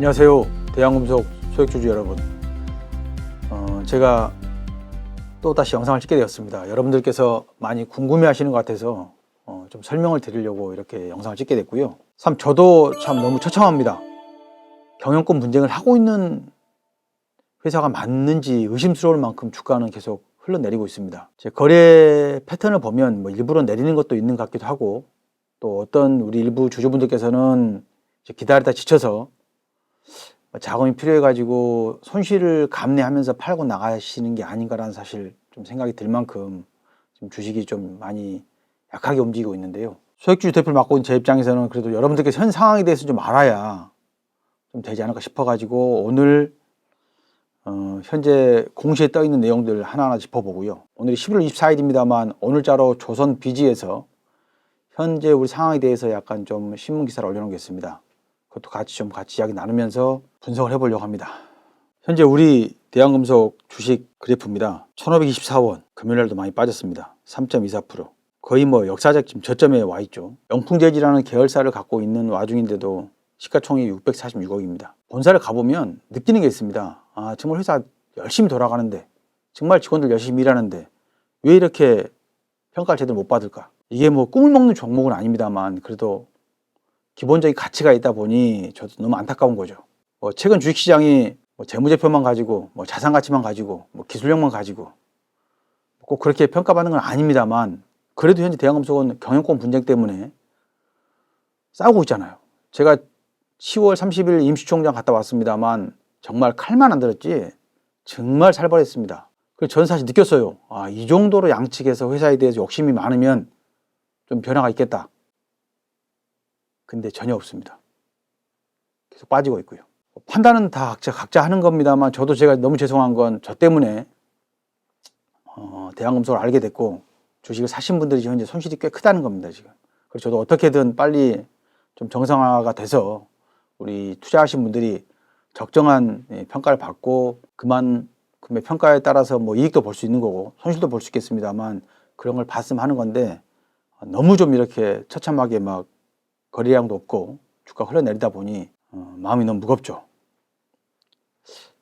안녕하세요. 대한금속 소액주주 여러분. 어, 제가 또 다시 영상을 찍게 되었습니다. 여러분들께서 많이 궁금해 하시는 것 같아서 어, 좀 설명을 드리려고 이렇게 영상을 찍게 됐고요. 참, 저도 참 너무 처참합니다. 경영권 분쟁을 하고 있는 회사가 맞는지 의심스러울 만큼 주가는 계속 흘러내리고 있습니다. 제 거래 패턴을 보면 뭐 일부러 내리는 것도 있는 것 같기도 하고 또 어떤 우리 일부 주주분들께서는 기다리다 지쳐서 자금이 필요해가지고 손실을 감내하면서 팔고 나가시는 게 아닌가라는 사실 좀 생각이 들 만큼 지금 주식이 좀 많이 약하게 움직이고 있는데요. 소액주주 대표를 맡고 있는 제 입장에서는 그래도 여러분들께서 현 상황에 대해서 좀 알아야 좀 되지 않을까 싶어가지고 오늘 어, 현재 공시에 떠 있는 내용들 하나하나 짚어보고요. 오늘이 11월 24일입니다만 오늘자로 조선 비지에서 현재 우리 상황에 대해서 약간 좀 신문 기사를 올려놓겠습니다. 그것도 같이 좀 같이 이야기 나누면서 분석을 해보려고 합니다. 현재 우리 대한금속 주식 그래프입니다. 1524원 금요일날도 많이 빠졌습니다. 3.24% 거의 뭐 역사적 지금 저점에 와 있죠. 영풍재지라는 계열사를 갖고 있는 와중인데도 시가총액이 646억입니다. 본사를 가보면 느끼는 게 있습니다. 아 정말 회사 열심히 돌아가는데 정말 직원들 열심히 일하는데 왜 이렇게 평가를 제대로 못 받을까? 이게 뭐 꿈을 먹는 종목은 아닙니다만 그래도 기본적인 가치가 있다 보니 저도 너무 안타까운 거죠. 뭐 최근 주식시장이 뭐 재무제표만 가지고 뭐 자산 가치만 가지고 뭐 기술력만 가지고 꼭 그렇게 평가받는 건 아닙니다만 그래도 현재 대한금속은 경영권 분쟁 때문에 싸우고 있잖아요. 제가 10월 30일 임시총장 갔다 왔습니다만 정말 칼만 안 들었지 정말 살벌했습니다. 저는 사실 느꼈어요. 아, 이 정도로 양측에서 회사에 대해서 욕심이 많으면 좀 변화가 있겠다. 근데 전혀 없습니다. 계속 빠지고 있고요. 판단은 다 각자, 각자 하는 겁니다만 저도 제가 너무 죄송한 건 저 때문에 어, 대한금속을 알게 됐고 주식을 사신 분들이 현재 손실이 꽤 크다는 겁니다 지금. 그래서 저도 어떻게든 빨리 좀 정상화가 돼서 우리 투자하신 분들이 적정한 예, 평가를 받고 그만큼의 평가에 따라서 뭐 이익도 볼 수 있는 거고 손실도 볼 수 있겠습니다만 그런 걸 봤으면 하는 건데 너무 좀 이렇게 처참하게 막 거래량도 없고 주가 흘러내리다 보니 어, 마음이 너무 무겁죠.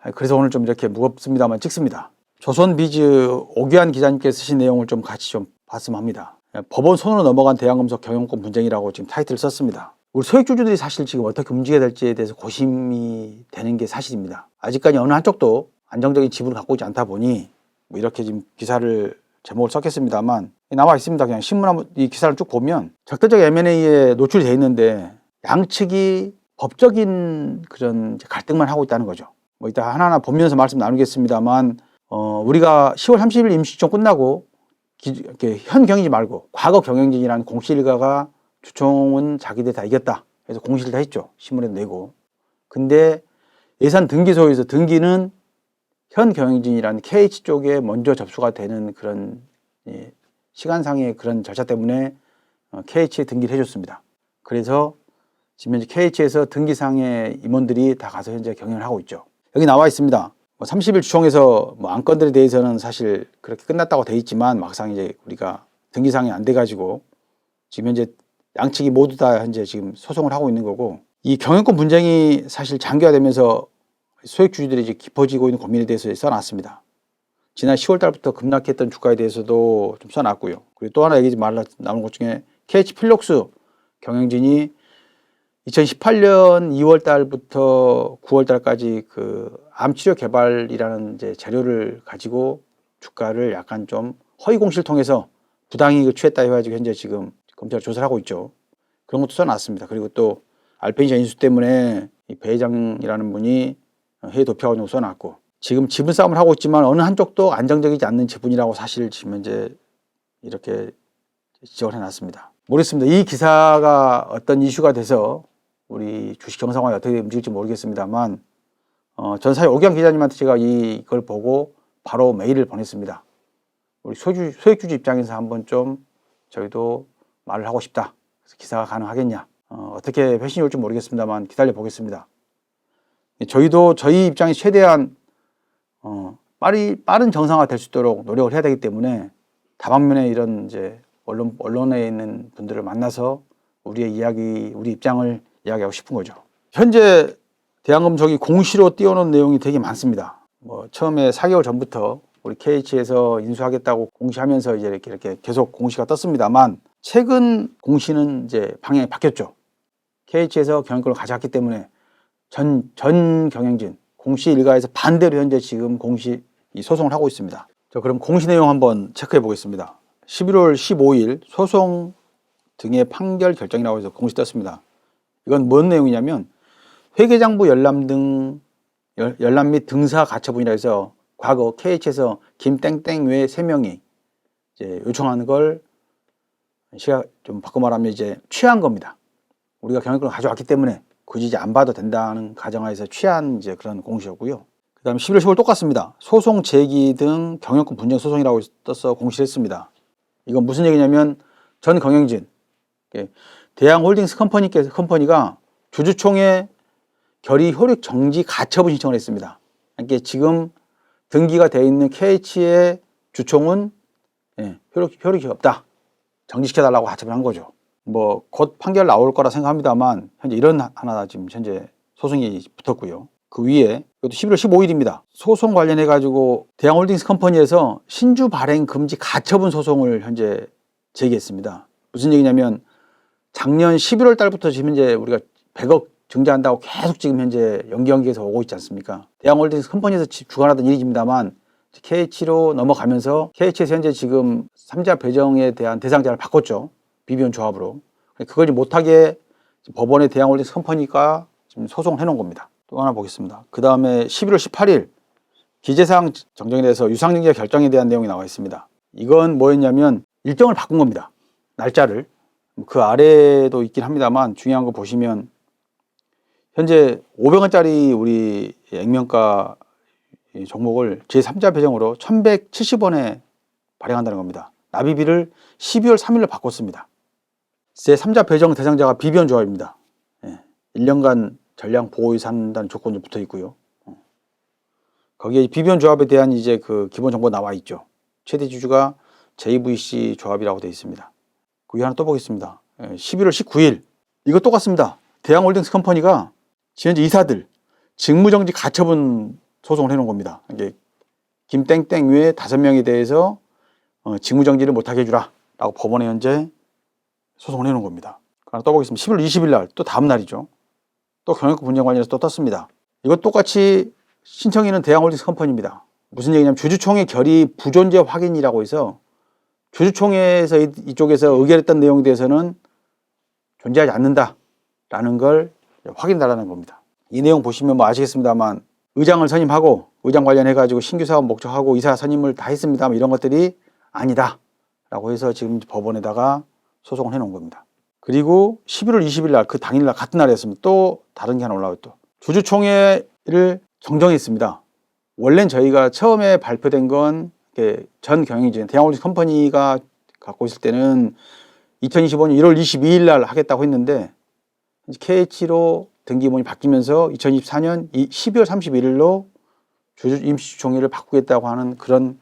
아, 그래서 오늘 좀 이렇게 무겁습니다만 찍습니다. 조선비즈 오기환 기자님께서 쓰신 내용을 좀 같이 좀 봤으면 합니다. 예, 법원 손으로 넘어간 대한금속 경영권 분쟁이라고 지금 타이틀을 썼습니다. 우리 소액주주들이 사실 지금 어떻게 움직여야 될지에 대해서 고심이 되는 게 사실입니다. 아직까지 어느 한쪽도 안정적인 지분을 갖고 있지 않다 보니 뭐 이렇게 지금 기사를 제목을 썼겠습니다만 나와 있습니다. 그냥 신문 한번 이 기사를 쭉 보면 적대적 M&A에 노출이 돼 있는데 양측이 법적인 그런 갈등만 하고 있다는 거죠. 뭐 이따 하나하나 보면서 말씀 나누겠습니다만 어 우리가 10월 30일 임시청 끝나고 기, 이렇게 현 경영진 말고 과거 경영진이라는 공시 일가가 주총은 자기들 다 이겼다. 그래서 공시를 다 했죠. 신문에 내고. 근데 예산 등기소에서 등기는 현 경영진이라는 KH 쪽에 먼저 접수가 되는 그런 예, 시간상의 그런 절차 때문에 어, KH에 등기를 해줬습니다. 그래서 지금 현재 KH에서 등기상의 임원들이 다 가서 현재 경영을 하고 있죠. 여기 나와 있습니다. 뭐 30일 주총에서 뭐 안건들에 대해서는 사실 그렇게 끝났다고 돼 있지만 막상 이제 우리가 등기상이 안 돼가지고 지금 현재 양측이 모두 다 현재 지금 소송을 하고 있는 거고 이 경영권 분쟁이 사실 장기화되면서 소액 주주들이 이제 깊어지고 있는 고민에 대해서 써놨습니다. 지난 10월 달부터 급락했던 주가에 대해서도 좀 써놨고요. 그리고 또 하나 얘기 말라 나온 것 중에 KH 필록스 경영진이 2018년 2월 달부터 9월 달까지 그 암치료 개발이라는 이제 재료를 가지고 주가를 약간 좀 허위 공시를 통해서 부당이익을 취했다 해가지고 현재 지금 검찰 조사를 하고 있죠. 그런 것도 써놨습니다. 그리고 또 알펜시아 인수 때문에 이 배 회장이라는 분이 해외 도피하고 써놨고 지금 지분 싸움을 하고 있지만 어느 한쪽도 안정적이지 않는 지분이라고 사실 지금 현재 이렇게 지적을 해놨습니다. 모르겠습니다. 이 기사가 어떤 이슈가 돼서 우리 주식 정상화에 어떻게 움직일지 모르겠습니다만 어, 전 사실 오기환 기자님한테 제가 이걸 보고 바로 메일을 보냈습니다. 우리 소주, 소액주주 입장에서 한번 좀 저희도 말을 하고 싶다. 그래서 기사가 가능하겠냐. 어, 어떻게 회신이 올지 모르겠습니다만 기다려 보겠습니다. 저희도 저희 입장이 최대한 어, 빠리, 빠른 정상화 될 수 있도록 노력을 해야 되기 때문에 다방면에 이런 이제 언론, 언론에 있는 분들을 만나서 우리의 이야기, 우리 입장을 이야기하고 싶은 거죠. 현재 대한금속이 공시로 띄워놓은 내용이 되게 많습니다. 뭐 처음에 4개월 전부터 우리 KH에서 인수하겠다고 공시하면서 이제 이렇게, 이렇게 계속 공시가 떴습니다만 최근 공시는 이제 방향이 바뀌었죠. KH에서 경영권을 가져왔기 때문에 전, 전 경영진 공시 일가에서 반대로 현재 지금 공시 이 소송을 하고 있습니다. 자, 그럼 공시 내용 한번 체크해 보겠습니다. 11월 15일 소송 등의 판결 결정이라고 해서 공시 떴습니다. 이건 뭔 내용이냐면 회계장부 열람 등 열- 열람 및 등사 가처분이라 해서 과거 KH에서 김땡땡 외세 명이 이제 요청하는 걸 시가 좀 바꿔 말하면 이제 취한 겁니다. 우리가 경영권을 가져왔기 때문에 굳이 이제 안 봐도 된다는 가정하에서 취한 이제 그런 공시였고요. 그다음에 11월 10일 똑같습니다. 소송 제기 등 경영권 분쟁 소송이라고 떠서 공시를 했습니다. 이건 무슨 얘기냐면 전 경영진 예, 대양 홀딩스 컴퍼니께서 컴퍼니가 주주총회 결의 효력 정지 가처분 신청을 했습니다. 그러니까 지금 등기가 돼 있는 KH의 주총은 예, 효력, 효력이 없다. 정지시켜달라고 가처분한 거죠. 뭐 곧 판결 나올 거라 생각합니다만 현재 이런 하- 하나 지금 현재 소송이 붙었고요. 그 위에 이것도 11월 15일입니다. 소송 관련해 가지고 대양홀딩스 컴퍼니에서 신주 발행 금지 가처분 소송을 현재 제기했습니다. 무슨 얘기냐면 작년 11월 달부터 지금 현재 우리가 100억 증자한다고 계속 지금 현재 연기 연기해서 오고 있지 않습니까? 대양홀딩스 컴퍼니에서 지- 주관하던 일이입니다만 KH로 넘어가면서 KH에서 현재 지금 삼자 배정에 대한 대상자를 바꿨죠. 비비온 조합으로. 그걸 못하게 법원에 대양홀딩스 컴퍼니가 지금 소송을 해놓은 겁니다. 또 하나 보겠습니다. 그 다음에 11월 18일 기재사항 정정에 대해서 유상증자 결정에 대한 내용이 나와 있습니다. 이건 뭐였냐면 일정을 바꾼 겁니다. 날짜를. 그 아래도 있긴 합니다만 중요한 거 보시면 현재 500원짜리 우리 액면가 이 종목을 제3자 배정으로 1170원에 발행한다는 겁니다. 납입일을 12월 3일로 바꿨습니다. 제3자 배정 대상자가 비변 조합입니다. 예, 1년간 전량 보호에 산다는 조건이 붙어 있고요. 어. 거기에 비변 조합에 대한 이제 그 기본 정보 나와 있죠. 최대 주주가 JVC 조합이라고 되어 있습니다. 그 하나 또 보겠습니다. 예, 11월 19일 이거 똑같습니다. 대양홀딩스 컴퍼니가 현재 이사들 직무정지 가처분 소송을 해놓은 겁니다. 이게 김땡땡 외에 다섯 명에 대해서 어, 직무정지를 못하게 해주라 라고 법원에 현재 소송을 해놓은 겁니다. 하나 또 보겠습니다. 11월 20일 날 또 다음 날이죠. 또 경영권 분쟁 관련해서 또 떴습니다. 이것 똑같이 신청인은 대양홀딩스 컴퍼니입니다. 무슨 얘기냐면 주주총회 결의 부존재 확인이라고 해서 주주총회에서 이- 이쪽에서 의결했던 내용에 대해서는 존재하지 않는다라는 걸 확인달라는 겁니다. 이 내용 보시면 뭐 아시겠습니다만 의장을 선임하고 의장 관련해 가지고 신규 사업 목적하고 이사 선임을 다 했습니다만 이런 것들이 아니다라고 해서 지금 법원에다가 소송을 해놓은 겁니다. 그리고 11월 20일 날 그 당일 날 같은 날이었습니다. 또 다른 게 하나 올라와요 또 주주총회를 정정했습니다. 원래는 저희가 처음에 발표된 건 전 경영진 대양홀딩 컴퍼니가 갖고 있을 때는 2025년 1월 22일 날 하겠다고 했는데 KH로 등기번이 바뀌면서 2024년 12월 31일로 주주 임시주총회를 바꾸겠다고 하는 그런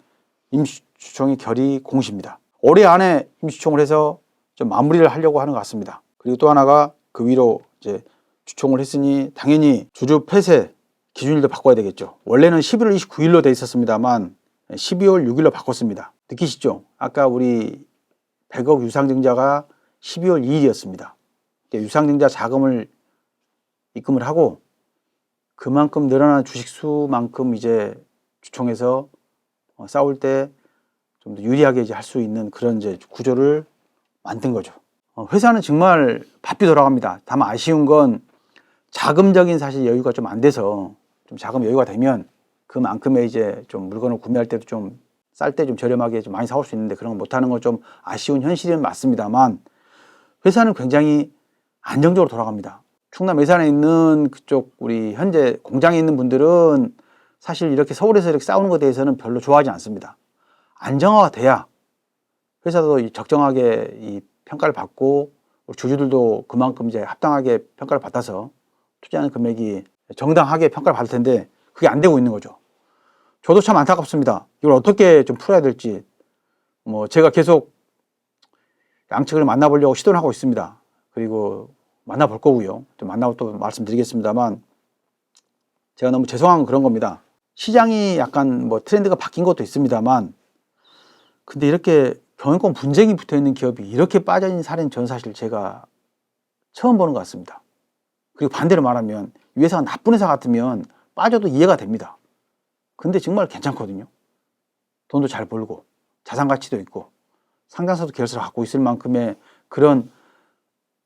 임시주총회 결의 공시입니다. 올해 안에 임시주총을 해서 좀 마무리를 하려고 하는 것 같습니다. 그리고 또 하나가 그 위로 이제 주총을 했으니 당연히 주주 폐쇄 기준일도 바꿔야 되겠죠. 원래는 11월 29일로 돼 있었습니다만 12월 6일로 바꿨습니다. 느끼시죠? 아까 우리 100억 유상증자가 12월 2일이었습니다. 유상증자 자금을 입금을 하고 그만큼 늘어난 주식 수만큼 이제 주총에서 어, 싸울 때 좀 더 유리하게 이제 할 수 있는 그런 이제 구조를 만든 거죠. 어, 회사는 정말 바삐 돌아갑니다. 다만 아쉬운 건 자금적인 사실 여유가 좀 안 돼서 좀 자금 여유가 되면 그만큼의 이제 좀 물건을 구매할 때도 좀 쌀 때 좀 저렴하게 좀 많이 사올 수 있는데 그런 거 못하는 건 좀 아쉬운 현실은 맞습니다만 회사는 굉장히 안정적으로 돌아갑니다. 충남 예산에 있는 그쪽 우리 현재 공장에 있는 분들은 사실 이렇게 서울에서 이렇게 싸우는 것에 대해서는 별로 좋아하지 않습니다. 안정화가 돼야 회사도 이 적정하게 이 평가를 받고 주주들도 그만큼 이제 합당하게 평가를 받아서 투자하는 금액이 정당하게 평가를 받을 텐데 그게 안 되고 있는 거죠. 저도 참 안타깝습니다. 이걸 어떻게 좀 풀어야 될지 뭐 제가 계속 양측을 만나보려고 시도를 하고 있습니다. 그리고 만나볼 거고요. 좀 만나고 또 말씀드리겠습니다만 제가 너무 죄송한 건 그런 겁니다. 시장이 약간 뭐 트렌드가 바뀐 것도 있습니다만 근데 이렇게 경영권 분쟁이 붙어 있는 기업이 이렇게 빠져 있는 사례는 저는 사실 제가 처음 보는 것 같습니다. 그리고 반대로 말하면 이 회사가 나쁜 회사 같으면 빠져도 이해가 됩니다. 근데 정말 괜찮거든요. 돈도 잘 벌고 자산 가치도 있고 상장사도 계열사를 갖고 있을 만큼의 그런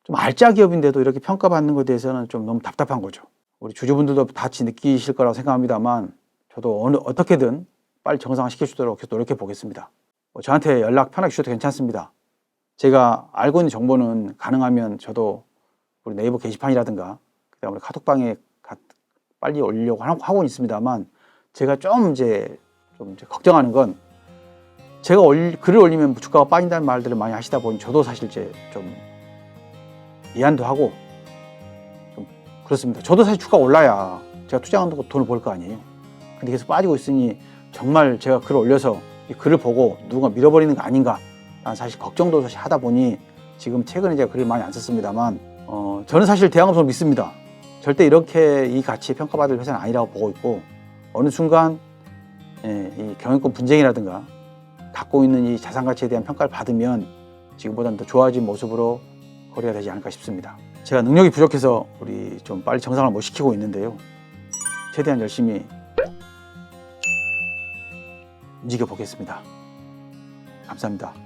좀 알짜 기업인데도 이렇게 평가받는 것에 대해서는 좀 너무 답답한 거죠. 우리 주주분들도 같이 느끼실 거라고 생각합니다만 저도 어느 어떻게든 빨리 정상화 시켜 주도록 계속 노력해 보겠습니다. 뭐 저한테 연락 편하게 주셔도 괜찮습니다. 제가 알고 있는 정보는 가능하면 저도 우리 네이버 게시판이라든가 그다음 우리 카톡방에 가- 빨리 올리려고 하- 하고 있습니다만 제가 좀 이제 좀 이제 걱정하는 건 제가 올- 글을 올리면 주가가 빠진다는 말들을 많이 하시다 보니 저도 사실 이제 좀 미안도 하고 좀 그렇습니다. 저도 사실 주가 올라야 제가 투자한 거 돈을 벌 거 아니에요. 근데 계속 빠지고 있으니 정말 제가 글을 올려서 이 글을 보고 누가 밀어버리는 거 아닌가 라는 사실 걱정도 사실 하다 보니 지금 최근에 제가 글을 많이 안 썼습니다만 어, 저는 사실 대한항공을 믿습니다. 절대 이렇게 이 가치에 평가받을 회사는 아니라고 보고 있고 어느 순간 예, 이 경영권 분쟁이라든가 갖고 있는 이 자산 가치에 대한 평가를 받으면 지금보다는 더 좋아진 모습으로 거래가 되지 않을까 싶습니다. 제가 능력이 부족해서 우리 좀 빨리 정상을 못 시키고 있는데요. 최대한 열심히 움직여 보겠습니다. 감사합니다.